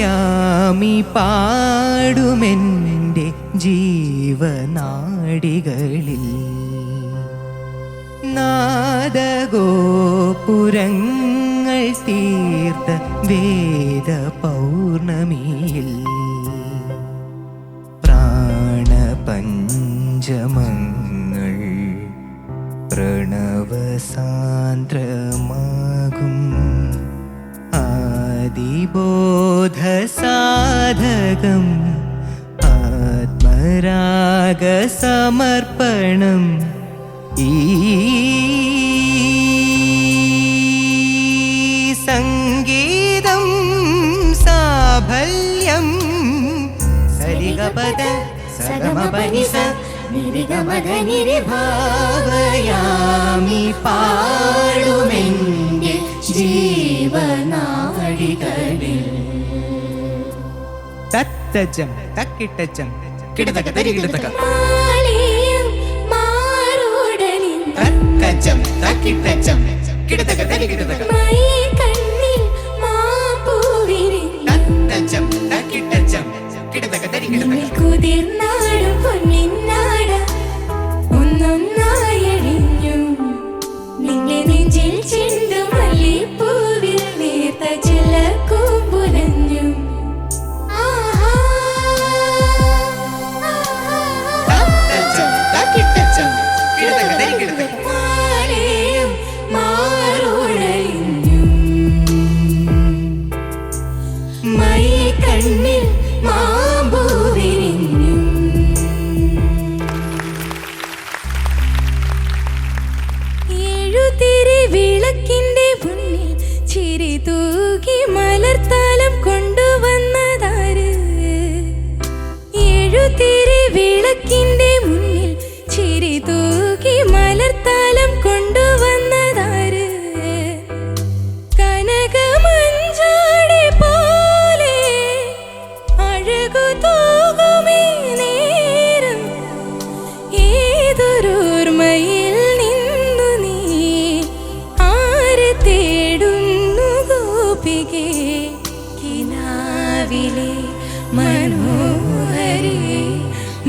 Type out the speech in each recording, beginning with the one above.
അന്തര്യാമി പാടുമെന്റെ ജീവനാടികളിൽ. നാദഗോപുരങ്ങൾ തീർത്ത വേദ പൗർണമിയിൽ പ്രാണപഞ്ചമങ്ങൾ പ്രണവസാന്ദ്രമാകും ആദിബോധസാധകം ആത്മരാഗസമർപ്പണം ഈ സംഗീതം സാഫല്യം സരിഗപദ സഗമപനിസ ഭാവയാമി പാടുമെന്റെ തത്തജം തക്കിട്ടച്ചം കിടതക തരി കിടതക മാലയും മാറോടലിൻ തത്തജം തക്കിട്ടച്ചം കിടതക തരി കിടതക മൈ കണ്ണിൽ മാപ്പൂവിരിൻ തത്തജം തക്കിട്ടച്ചം കിടതക തരി കിടതക നിന്നിൽ വിളക്കിന്റെ മുന്നിൽ ചിരി തൂകി മലർത്താലം കൊണ്ടുവന്നതാര്? എഴുതിരി വിളക്കിന്റെ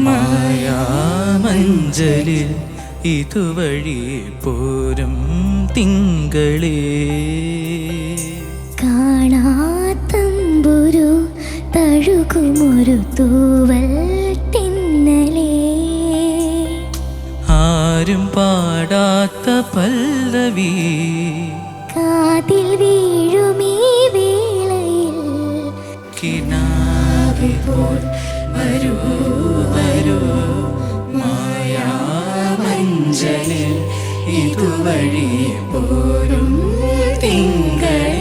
മായാമഞ്ചലിൽ ഇതുവഴി പോരും തിങ്കളേ. കാണാത്തമ്പുരു തഴുകുമൊരു തൂവൽ തിന്നലേ. ആരും പാടാത്ത പല്ലവി. കാതിൽ വീഴുമേ വേളയിൽ കിനാവി പോൽ വരൂ വരൂ. ഇതുവഴി പോരും തിങ്കളേ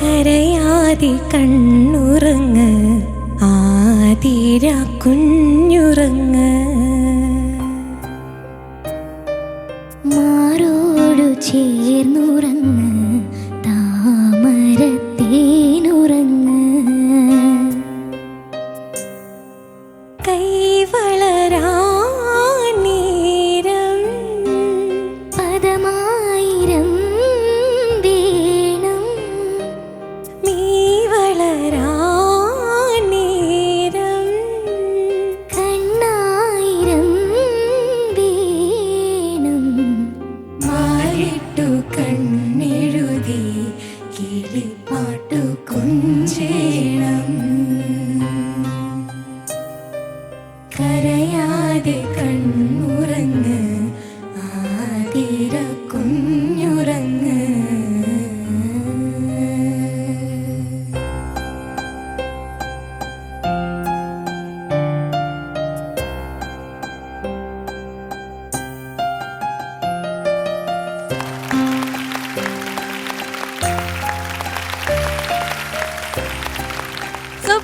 കരയാതി കണ്ണുറങ്ങ് ആതിര കുഞ്ഞുറങ്ങ്. കേട്ടു കണ്ണെഴുതി കിളിപ്പാട്ടു കൊഞ്ചേണം. കരയാതെ കണ്ണുറങ്ങ് ആതിര കുഞ്ഞു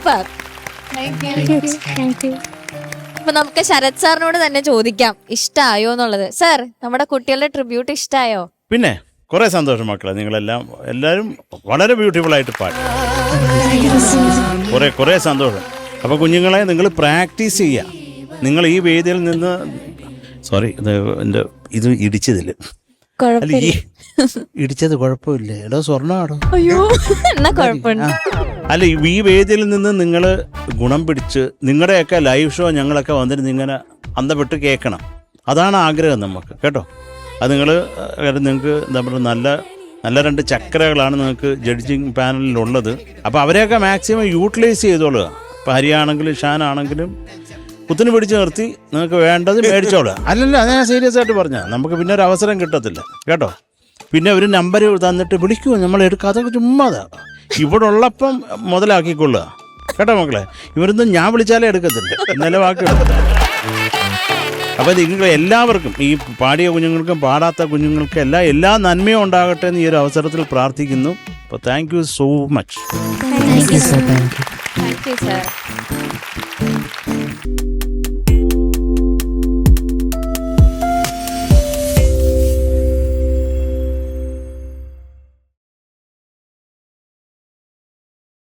സൂപ്പർ. അപ്പൊ നമുക്ക് ശരത് സാറിനോട് തന്നെ ചോദിക്കാം. ഇഷ്ടായോ എന്നുള്ളത്? സർ നമ്മുടെ കുട്ടികളുടെ ട്രിബ്യൂട്ട് ഇഷ്ടായോ? പിന്നെ കുറെ സന്തോഷം മക്കളെ. നിങ്ങളെല്ലാം എല്ലാരും വളരെ ബ്യൂട്ടിഫുൾ ആയിട്ട് പാടി. കുറെ കുറെ സന്തോഷം. അപ്പോൾ കുഞ്ഞുങ്ങളെ നിങ്ങൾ പ്രാക്ടീസ് ചെയ്യുക. നിങ്ങൾ ഈ വേദിയിൽ നിന്ന് സോറി ഇത് എന്റെ ഇത് ഇടിച്ചതിൽ ഇടിച്ചത് കുഴപ്പമില്ല? എടോ സ്വർണമാടോ അയ്യോ എന്നാ കുഴപ്പമുണ്ട് അല്ല ഈ- വേദിയിൽ നിന്ന് നിങ്ങൾ ഗുണം പിടിച്ച് നിങ്ങളുടെയൊക്കെ ലൈവ് ഷോ ഞങ്ങളൊക്കെ വന്നിരുന്ന് ഇങ്ങനെ അന്തപ്പെട്ട് കേൾക്കണം. അതാണ് ആഗ്രഹം നമുക്ക് കേട്ടോ? അത് നിങ്ങൾ നിങ്ങൾക്ക് എന്താ പറയുക നല്ല നല്ല രണ്ട് ചക്രകളാണ് നിങ്ങൾക്ക് ജഡ്ജിങ് പാനലിലുള്ളത് അപ്പോൾ അവരെയൊക്കെ മാക്സിമം യൂട്ടിലൈസ് ചെയ്തോളുക. ഇപ്പോൾ ഹരിയാണെങ്കിലും ഷാൻ ആണെങ്കിലും കുത്തിന് പിടിച്ച് നിർത്തി നിങ്ങൾക്ക് വേണ്ടത് മേടിച്ചോളുക. അല്ലല്ല അത് ഞാൻ സീരിയസ് ആയിട്ട് പറഞ്ഞ നമുക്ക് പിന്നെ ഒരു അവസരം കിട്ടത്തില്ല കേട്ടോ? പിന്നെ ഒരു നമ്പർ തന്നിട്ട് വിളിക്കുമോ നമ്മൾ എടുക്കാതെ ചുമ്മാതാണ് ചുമ്മാതാ. ഇവിടെ ഉള്ളപ്പം മുതലാക്കിക്കൊള്ളുക. കേട്ടോ മക്കളെ? ഇവരൊന്നും ഞാൻ വിളിച്ചാലേ എടുക്കത്തില്ല. ഇന്നലെ വാക്ക്. അപ്പോൾ നിങ്ങൾ എല്ലാവർക്കും ഈ പാടിയ കുഞ്ഞുങ്ങൾക്കും പാടാത്ത കുഞ്ഞുങ്ങൾക്കും എല്ലാം എല്ലാ നന്മയും ഉണ്ടാകട്ടെ എന്ന് ഈ ഒരു അവസരത്തിൽ പ്രാർത്ഥിക്കുന്നു. അപ്പോൾ thank you so much thank you sir